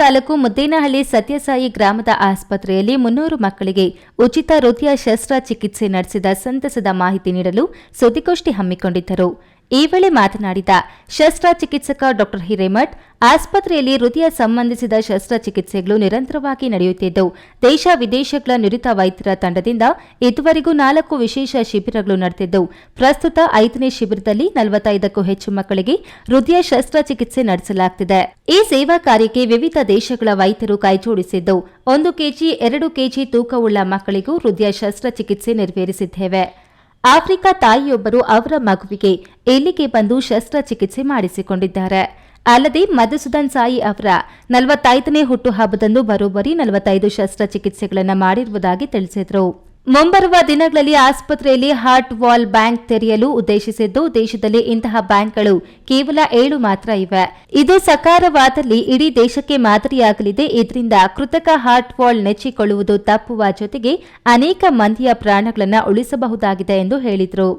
ತಾಲೂಕು ಮುದ್ದೇನಹಳ್ಳಿ ಸತ್ಯಸಾಯಿ ಗ್ರಾಮದ ಆಸ್ಪತ್ರೆಯಲ್ಲಿ ಮುನ್ನೂರು ಮಕ್ಕಳಿಗೆ ಉಚಿತ ಹೃದಯ ಶಸ್ತ್ರಚಿಕಿತ್ಸೆ ನಡೆಸಿದ ಸಂತಸದ ಮಾಹಿತಿ ನೀಡಲು ಸುದ್ದಿಗೋಷ್ಠಿ ಹಮ್ಮಿಕೊಂಡಿದ್ದರು. ಈ ವೇಳೆ ಮಾತನಾಡಿದ ಶಸ್ತ್ರಚಿಕಿತ್ಸಕ ಡಾ ಹಿರೇಮಠ್, ಆಸ್ಪತ್ರೆಯಲ್ಲಿ ಹೃದಯ ಸಂಬಂಧಿಸಿದ ಶಸ್ತ್ರಚಿಕಿತ್ಸೆಗಳು ನಿರಂತರವಾಗಿ ನಡೆಯುತ್ತಿದ್ದವು ದೇಶ ವಿದೇಶಗಳ ನುರಿತ ವೈದ್ಯರ ತಂಡದಿಂದ ಇದುವರೆಗೂ ನಾಲ್ಕು ವಿಶೇಷ ಶಿಬಿರಗಳು ನಡೆದಿದ್ದವು ಪ್ರಸ್ತುತ ಐದನೇ ಶಿಬಿರದಲ್ಲಿ ನಲವತ್ತೈದಕ್ಕೂ ಹೆಚ್ಚು ಮಕ್ಕಳಿಗೆ ಹೃದಯ ಶಸ್ತ್ರಚಿಕಿತ್ಸೆ ನಡೆಸಲಾಗುತ್ತಿದೆ ಈ ಸೇವಾ ಕಾರ್ಯಕ್ಕೆ ವಿವಿಧ ದೇಶಗಳ ವೈದ್ಯರು ಕೈಜೋಡಿಸಿದ್ದವು ಒಂದು ಕೆಜಿ, ಎರಡು ಕೆಜಿ ತೂಕವುಳ್ಳ ಮಕ್ಕಳಿಗೂ ಹೃದಯ ಶಸ್ತ್ರಚಿಕಿತ್ಸೆ ನೆರವೇರಿಸಿದ್ದೇವೆ. ಆಫ್ರಿಕಾ ತಾಯಿಯೊಬ್ಬರು ಅವರ ಮಗುವಿಗೆ ಇಲ್ಲಿಗೆ ಬಂದು ಶಸ್ತ್ರಚಿಕಿತ್ಸೆ ಮಾಡಿಸಿಕೊಂಡಿದ್ದಾರೆ. ಅಲ್ಲದೆ ಮಧುಸೂದನ್ ಸಾಯಿ ಅವರ ನಲವತ್ತೈದನೇ ಹುಟ್ಟುಹಬ್ಬದಂದು ಬರೋಬ್ಬರಿ ನಲವತ್ತೈದು ಶಸ್ತ್ರಚಿಕಿತ್ಸೆಗಳನ್ನು ಮಾಡಿರುವುದಾಗಿ ತಿಳಿಸಿದರು. ಮುಂಬರುವ ದಿನಗಳಲ್ಲಿ ಆಸ್ಪತ್ರೆಯಲ್ಲಿ ಹಾರ್ಟ್ ವಾಲ್ ಬ್ಯಾಂಕ್ ತೆರೆಯಲು ಉದ್ದೇಶಿಸಿದ್ದು, ದೇಶದಲ್ಲಿ ಇಂತಹ ಬ್ಯಾಂಕ್ಗಳು ಕೇವಲ ಏಳು ಮಾತ್ರ ಇವೆ. ಇದು ಸಕಾರವಾದಲ್ಲಿ ಇಡೀ ದೇಶಕ್ಕೆ ಮಾದರಿಯಾಗಲಿದೆ. ಇದರಿಂದ ಕೃತಕ ಹಾರ್ಟ್ ವಾಲ್ ನೆಚ್ಚಿಕೊಳ್ಳುವುದು ತಪ್ಪುವ ಜೊತೆಗೆ ಅನೇಕ ಮಂದಿಯ ಪ್ರಾಣಗಳನ್ನು ಉಳಿಸಬಹುದಾಗಿದೆ ಎಂದು ಹೇಳಿದರು.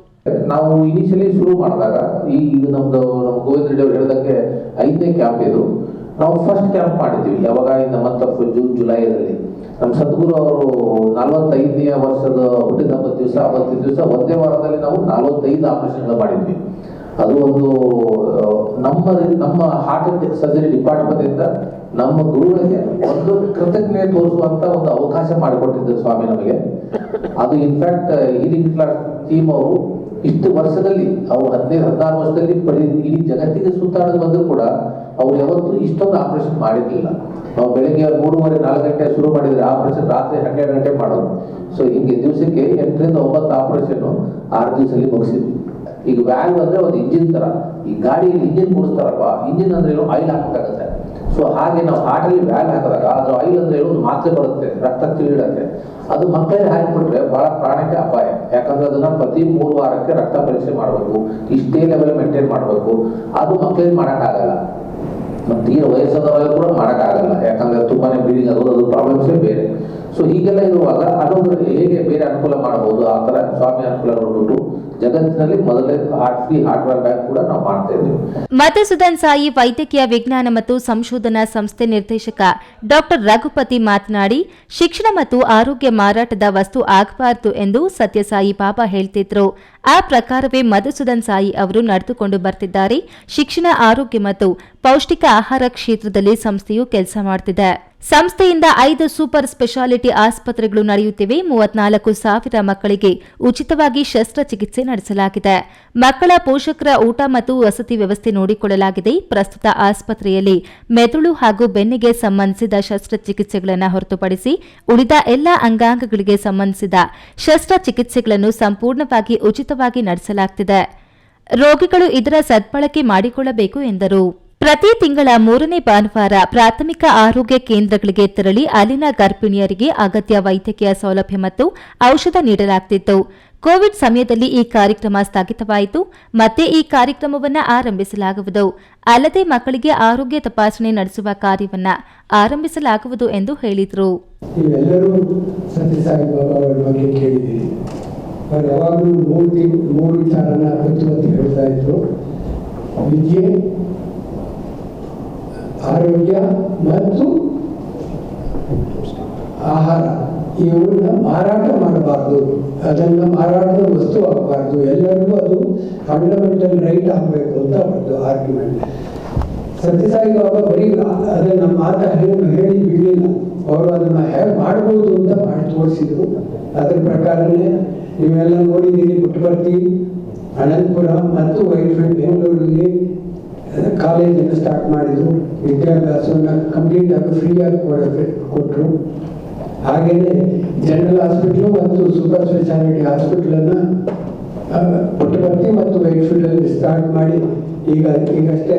ನಾವು ಇನಿಷಿಯಲಿ ಶುರು ಮಾಡಿದಾಗ, ಈ ನಮ್ದು, ನಮ್ಮ ಗೋವಿಂದ ರೆಡ್ಡಿ ಅವರು ಹೇಳಿದಂಗೆ ಐದನೇ ಕ್ಯಾಂಪ್ ಇದು. ನಾವು ಫಸ್ಟ್ ಕ್ಯಾಂಪ್ ಮಾಡಿದ್ವಿ ಯಾವಾಗ in the month of June ಜುಲೈದಲ್ಲಿ ನಮ್ಮ ಸದ್ಗುರು ಅವರು ನಲವತ್ತೈದನೇ ವರ್ಷದ ಹುಟ್ಟಿದ ಹಬ್ಬದ ದಿವಸ ಅವತ್ತಿನ ದಿವಸ ಒಂದೇ ವಾರದಲ್ಲಿ ನಾವು ನಲವತ್ತೈದು ಆಪರೇಷನ್ಗಳು ಮಾಡಿದ್ವಿ. ಅದು ಒಂದು ನಮ್ಮ ನಮ್ಮ ಹಾರ್ಟ್ ಸರ್ಜರಿ ಡಿಪಾರ್ಟ್ಮೆಂಟ್ ಇಂದ ನಮ್ಮ ಗುರುಗಳಿಗೆ ಒಂದು ಕೃತಜ್ಞತೆ ತೋರಿಸುವಂತ ಒಂದು ಅವಕಾಶ ಮಾಡಿಕೊಟ್ಟಿದ್ದರು ಸ್ವಾಮಿ ನಮಗೆ. ಅದು ಇನ್ಫ್ಯಾಕ್ಟ್ ಹೀಲಿಂಗ್ ಕ್ಲಾಸ್ ಟೀಮ್ ಅವರು ಇಷ್ಟು ವರ್ಷದಲ್ಲಿ ಅವ್ರು ಹದಿನೈದು ಹದಿನಾರು ವರ್ಷದಲ್ಲಿ ಪಡಿ, ಇಡೀ ಜಗತ್ತಿಗೆ ಸುತ್ತಾಡೋದು ಬಂದರೂ ಕೂಡ ಅವ್ರು ಯಾವತ್ತೂ ಇಷ್ಟೊಂದು ಆಪರೇಷನ್ ಮಾಡಿರ್ಲಿಲ್ಲ. ನಾವು ಬೆಳಿಗ್ಗೆ ಮೂರುವರೆ, ನಾಲ್ಕು ಗಂಟೆ ಶುರು ಮಾಡಿದ್ರೆ ಆಪರೇಷನ್ ರಾತ್ರಿ ಹನ್ನೆರಡು ಗಂಟೆ ಮಾಡೋದು ಸೊ ಹಿಂಗೆ ದಿವಸಕ್ಕೆ ಎಂಟರಿಂದ ಒಂಬತ್ತು ಆಪರೇಷನ್ ಆರು ದಿವಸದಲ್ಲಿ ಮುಗಿಸಿದ್ವಿ ಈಗ ವ್ಯಾಲ್ವ್ ಅಂದ್ರೆ ಒಂದು ಇಂಜಿನ್ ತರ. ಈ ಗಾಡಿಯಲ್ಲಿ ಇಂಜಿನ್ ಕೂಡಿಸ್ತಾರಪ್ಪ ಇಂಜಿನ್ ಅಂದ್ರೆ ಏನು? ಆಯಿಲ್ ಹಾಕಬೇಕಾಗತ್ತೆ. ಸೊ ಹಾಗೆ ನಾವು ಹಾರ್ಟಲ್ಲಿ ಬ್ಯಾಗ್ ಹಾಕಿದಾಗ ಅದು ಐ ಅಂದ್ರೆ ಒಂದು ಮಾತ್ರೆ ಬರುತ್ತೆ, ರಕ್ತ ತಿಳಿಯುತ್ತೆ ಅದು ಮಕ್ಕಳಿಗೆ ಹಾಕಿಬಿಟ್ರೆ ಬಹಳ ಪ್ರಾಣಕ್ಕೆ ಅಪಾಯ. ಯಾಕಂದ್ರೆ ಅದನ್ನ ಪ್ರತಿ ಮೂರು ವಾರಕ್ಕೆ ರಕ್ತ ಪರೀಕ್ಷೆ ಮಾಡಬೇಕು, ಇಷ್ಟೇ ಲೆವೆಲ್ ಮೇಂಟೈನ್ ಮಾಡಬೇಕು. ಅದು ಮಕ್ಕಳಿಗೆ ಮಾಡೋಕ್ಕಾಗಲ್ಲ. ಮತ್ತೆ ತೀರ ವಯಸ್ಸಾದವರೆಲ್ಲ ಕೂಡ ಮಾಡೋಕ್ಕಾಗಲ್ಲ. ಯಾಕಂದ್ರೆ ತುಂಬಾನೇ ಬ್ಲೀಡಿಂಗ್ ಆಗೋದು, ಅದು ಪ್ರಾಬ್ಲಮ್ಸೇ ಬೇರೆ. ಸೊ ಹೀಗೆಲ್ಲ ಇರುವಾಗ ಅನುಭವ ಹೇಗೆ ಬೇರೆ ಅನುಕೂಲ ಮಾಡಬಹುದು? ಆ ಥರ ಸ್ವಾಮಿ ಅನುಕೂಲ ನೋಡ್ಬಿಟ್ಟು ಜಗತ್ತಿನಲ್ಲಿ ಮೊದಲೇ ಹಾರ್ಟ್ ಫ್ರೀ ಬ್ಯಾಂಕ್ ಕೂಡ ನಾವು ಮಾಡ್ತಾ ಇದ್ದೀವಿ. ಮಧುಸೂದನ್ ಸಾಯಿ ವೈದ್ಯಕೀಯ ವಿಜ್ಞಾನ ಮತ್ತು ಸಂಶೋಧನಾ ಸಂಸ್ಥೆ ನಿರ್ದೇಶಕ ಡಾಕ್ಟರ್ ರಘುಪತಿ ಮಾತನಾಡಿ, ಶಿಕ್ಷಣ ಮತ್ತು ಆರೋಗ್ಯ ಮಾರಾಟದ ವಸ್ತು ಆಗಬಾರದು ಎಂದು ಸತ್ಯಸಾಯಿ ಬಾಬಾ ಹೇಳ್ತಿದ್ರು. ಆ ಪ್ರಕಾರವೇ ಮಧುಸೂದನ್ ಸಾಯಿ ಅವರು ನಡೆದುಕೊಂಡು ಬರ್ತಿದ್ದಾರೆ. ಶಿಕ್ಷಣ, ಆರೋಗ್ಯ ಮತ್ತು ಪೌಷ್ಟಿಕ ಆಹಾರ ಕ್ಷೇತ್ರದಲ್ಲಿ ಸಂಸ್ಥೆಯು ಕೆಲಸ ಮಾಡ್ತಿದೆ. ಸಂಸ್ಥೆಯಿಂದ ಐದು ಸೂಪರ್ ಸ್ಪೆಷಾಲಿಟಿ ಆಸ್ಪತ್ರೆಗಳು ನಡೆಯುತ್ತಿವೆ. ಮೂವತ್ನಾಲ್ಕು ಸಾವಿರ ಮಕ್ಕಳಿಗೆ ಉಚಿತವಾಗಿ ಶಸ್ತ್ರಚಿಕಿತ್ಸೆ ನಡೆಸಲಾಗಿದೆ. ಮಕ್ಕಳ ಪೋಷಕರ ಊಟ ಮತ್ತು ವಸತಿ ವ್ಯವಸ್ಥೆ ನೋಡಿಕೊಳ್ಳಲಾಗಿದೆ. ಪ್ರಸ್ತುತ ಆಸ್ಪತ್ರೆಯಲ್ಲಿ ಮೆದುಳು ಹಾಗೂ ಬೆನ್ನಿಗೆ ಸಂಬಂಧಿಸಿದ ಶಸ್ತ್ರಚಿಕಿತ್ಸೆಗಳನ್ನು ಹೊರತುಪಡಿಸಿ ಉಳಿದ ಎಲ್ಲ ಅಂಗಾಂಗಗಳಿಗೆ ಸಂಬಂಧಿಸಿದ ಶಸ್ತ್ರಚಿಕಿತ್ಸೆಗಳನ್ನು ಸಂಪೂರ್ಣವಾಗಿ ಉಚಿತವಾಗಿ ನಡೆಸಲಾಗುತ್ತಿದೆ ರೋಗಿಗಳು ಇದರ ಸದ್ಬಳಕೆ ಮಾಡಿಕೊಳ್ಳಬೇಕು ಎಂದರು. ಪ್ರತಿ ತಿಂಗಳ ಮೂರನೇ ಭಾನುವಾರ ಪ್ರಾಥಮಿಕ ಆರೋಗ್ಯ ಕೇಂದ್ರಗಳಿಗೆ ತೆರಳಿ ಅಲ್ಲಿನ ಗರ್ಭಿಣಿಯರಿಗೆ ಅಗತ್ಯ ವೈದ್ಯಕೀಯ ಸೌಲಭ್ಯ ಮತ್ತು ಔಷಧ ನೀಡಲಾಗುತ್ತಿತ್ತು ಕೋವಿಡ್ ಸಮಯದಲ್ಲಿ ಈ ಕಾರ್ಯಕ್ರಮ ಸ್ಥಗಿತವಾಯಿತು. ಮತ್ತೆ ಈ ಕಾರ್ಯಕ್ರಮವನ್ನು ಆರಂಭಿಸಲಾಗುವುದು. ಅಲ್ಲದೆ ಮಕ್ಕಳಿಗೆ ಆರೋಗ್ಯ ತಪಾಸಣೆ ನಡೆಸುವ ಕಾರ್ಯವನ್ನ ಆರಂಭಿಸಲಾಗುವುದು ಎಂದು ಹೇಳಿದರು. ವಿದ್ಯೆ ಆರೋಗ್ಯ ಮತ್ತು ಆಹಾರ. ಇವುಗಳನ್ನ ಮಾರಾಟ ಮಾಡಬಾರ್ದು. ಅದನ್ನು ಮಾರಾಟದ ವಸ್ತು ಆಗಬಾರ್ದು ಎಲ್ಲರಿಗೂ ಅದು ಫಂಡಮೆಂಟಲ್ ರೈಟ್ ಆಗಬೇಕು ಅಂತ ಅವ್ರದ್ದು ಆರ್ಗ್ಯುಮೆಂಟ್ ಸತ್ಯಸಾಯಿ ಬಾಬಾ ಬರೀ ಅದನ್ನ ಮಾತ ಹೇಳಿ ಹೇಳಿ ಬಿಡಲಿಲ್ಲ. ಅವರು ಅದನ್ನ ಹೇಗೆ ಮಾಡ್ಬೋದು ಅಂತ ಮಾಡಿ ತೋರಿಸಿದ್ರು. ಅದ್ರ ಪ್ರಕಾರನೇ ನೀವೆಲ್ಲ ನೋಡಿದ್ದೀರಿ ಪುಟ್ಟಪರ್ತಿ ಅನಂತಪುರ ಮತ್ತು ವೈಫೈ ಬೆಂಗಳೂರಲ್ಲಿ ಕಾಲೇಜನ್ನು ಸ್ಟಾರ್ಟ್ ಮಾಡಿದರು. ವಿದ್ಯಾಭ್ಯಾಸವನ್ನು ಕಂಪ್ಲೀಟ್ ಆಗಿ ಫ್ರೀಯಾಗಿ ಆಗಿ ಕೊಡಕ್ಕೆ ಕೊಟ್ಟರು ಹಾಗೆಯೇ ಜನರಲ್ ಹಾಸ್ಪಿಟ್ಲು ಮತ್ತು ಸೂಪರ್ ಸ್ಪೆಷಾಲಿಟಿ ಹಾಸ್ಪಿಟ್ಲನ್ನು ಪುಟ್ಟಪರ್ತಿ ಮತ್ತು ವೈಟ್ಫೀಲ್ಡಲ್ಲಿ ಸ್ಟಾರ್ಟ್ ಮಾಡಿ ಈಗ, ಈಗಷ್ಟೇ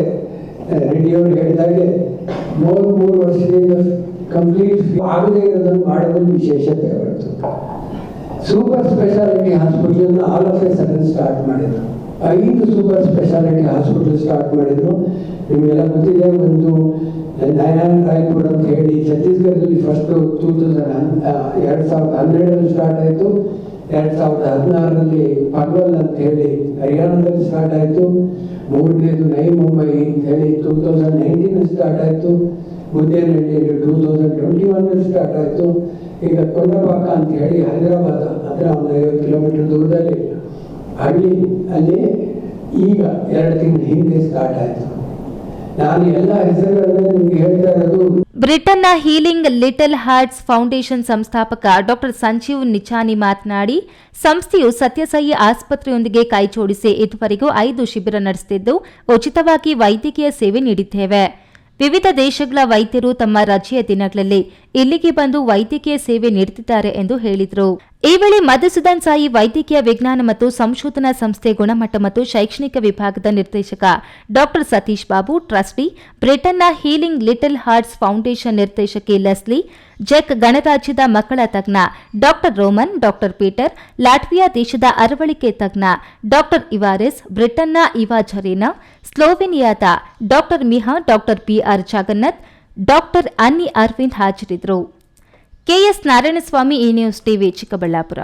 ರೆಡಿಯವರು ಹೇಳಿದಾಗೆ ಮೂರು ಮೂರು ವರ್ಷದಿಂದ ಕಂಪ್ಲೀಟ್ ಆಗದೇ ಇರೋದನ್ನು ಮಾಡೋದ್ರಲ್ಲಿ ವಿಶೇಷತೆ ಹೊರತು super speciality ಹಾಸ್ಪಿಟ್ಲನ್ನು all of a sudden start ಮಾಡಿದ್ರು. ಐದು ಸೂಪರ್ ಸ್ಪೆಷಾಲಿಟಿ ಹಾಸ್ಪಿಟಲ್ ಸ್ಟಾರ್ಟ್ ಮಾಡಿದ್ರು. ನಿಮಗೆಲ್ಲ ಗೊತ್ತಿದೆ, ಒಂದು ನಯಾನ್ ರಾಯ್ಪುರ್ ಅಂತ ಹೇಳಿ ಛತ್ತೀಸ್ಗಢದಲ್ಲಿ ಫಸ್ಟ್ ಟೂ ತೌಸಂಡ್ ಎರಡು ಸಾವಿರದ ಹನ್ನೆರಡರಲ್ಲಿ ಸ್ಟಾರ್ಟ್ ಆಯಿತು. ಎರಡು ಸಾವಿರದ ಹದಿನಾರರಲ್ಲಿ ಪನ್ವಲ್ ಅಂತ ಹೇಳಿ ಹರಿಯಾಣದಲ್ಲಿ ಸ್ಟಾರ್ಟ್ ಆಯಿತು. ಮೂರನೇದು ನೈ ಮುಂಬೈ ಅಂತ ಹೇಳಿ ಟೂ ತೌಸಂಡ್ ನೈನ್ಟೀನ್ ಸ್ಟಾರ್ಟ್ ಆಯಿತು. ಮುದ್ದೇನಹಳ್ಳಿಯಲ್ಲಿ ಟೂ ತೌಸಂಡ್ ಟ್ವೆಂಟಿ ಒನ್ನಲ್ಲಿ ಸ್ಟಾರ್ಟ್ ಆಯಿತು. ಈಗ ಕೊಂಡಪಾಕ ಅಂತ ಹೇಳಿ ಹೈದರಾಬಾದ್, ಹತ್ರ ಒಂದು ಐವತ್ತು ಕಿಲೋಮೀಟರ್ ದೂರದಲ್ಲಿ ಹಳ್ಳಿ ಅಲ್ಲಿ ಈಗ ಎರಡು ತಿಂಗಳ ಹಿಂದೆ ಸ್ಟಾರ್ಟ್ ಆಯಿತು. ನಾನು ಎಲ್ಲ ಹೆಸರುಗಳನ್ನು ನಿಮ್ಗೆ ಹೇಳ್ತಾ ಇರೋದು ಬ್ರಿಟನ್ನ ಹೀಲಿಂಗ್ ಲಿಟಲ್ ಹಾರ್ಟ್ಸ್ ಫೌಂಡೇಶನ್ ಸಂಸ್ಥಾಪಕ ಡಾಕ್ಟರ್ ಸಂಜೀವ್ ನಿಚಾನಿ ಮಾತನಾಡಿ, ಸಂಸ್ಥೆಯು ಸತ್ಯಸಾಯಿ ಆಸ್ಪತ್ರೆಯೊಂದಿಗೆ ಕೈಜೋಡಿಸಿ ಇದುವರೆಗೂ ಐದು ಶಿಬಿರ ನಡೆಸುತ್ತಿದ್ದು ಉಚಿತವಾಗಿ ವೈದ್ಯಕೀಯ ಸೇವೆ ನೀಡಿದ್ದೇವೆ. ವಿವಿಧ ದೇಶಗಳ ವೈದ್ಯರು ತಮ್ಮ ರಜೆಯ ದಿನಗಳಲ್ಲಿ ಇಲ್ಲಿಗೆ ಬಂದು ವೈದ್ಯಕೀಯ ಸೇವೆ ನೀಡುತ್ತಿದ್ದಾರೆ ಎಂದು ಹೇಳಿದರು. ಈ ವೇಳೆ ಮಧುಸೂದನ್ ಸಾಯಿ ವೈದ್ಯಕೀಯ ವಿಜ್ಞಾನ ಮತ್ತು ಸಂಶೋಧನಾ ಸಂಸ್ಥೆ ಗುಣಮಟ್ಟ ಮತ್ತು ಶೈಕ್ಷಣಿಕ ವಿಭಾಗದ ನಿರ್ದೇಶಕ ಡಾಕ್ಟರ್ ಸತೀಶ್ ಬಾಬು, ಟ್ರಸ್ಟಿ ಬ್ರಿಟನ್ನ ಹೀಲಿಂಗ್ ಲಿಟಲ್ ಹಾರ್ಟ್ಸ್ ಫೌಂಡೇಶನ್ ನಿರ್ದೇಶಕಿ ಲೆಸ್ಲಿ, ಜೆಕ್ ಗಣರಾಜ್ಯದ ಮಕ್ಕಳ ತಜ್ಞ doctor Roman doctor Peter, Latvia ದೇಶದ ಅರವಳಿಕೆ ತಜ್ಞ ಡಾಕ್ಟರ್ ಇವಾರೆಸ್, ಬ್ರಿಟನ್ನ Eva Zarina, ಸ್ಲೋವೆನಿಯಾದ doctor Miha doctor PR. Jagannath doctor Annie Aravind ಹಾಜರಿದ್ದರು. ಕೆಎಸ್ ನಾರಾಯಣಸ್ವಾಮಿ ಈ ನ್ಯೂಸ್ ಟಿವಿ ಚಿಕ್ಕಬಳ್ಳಾಪುರ.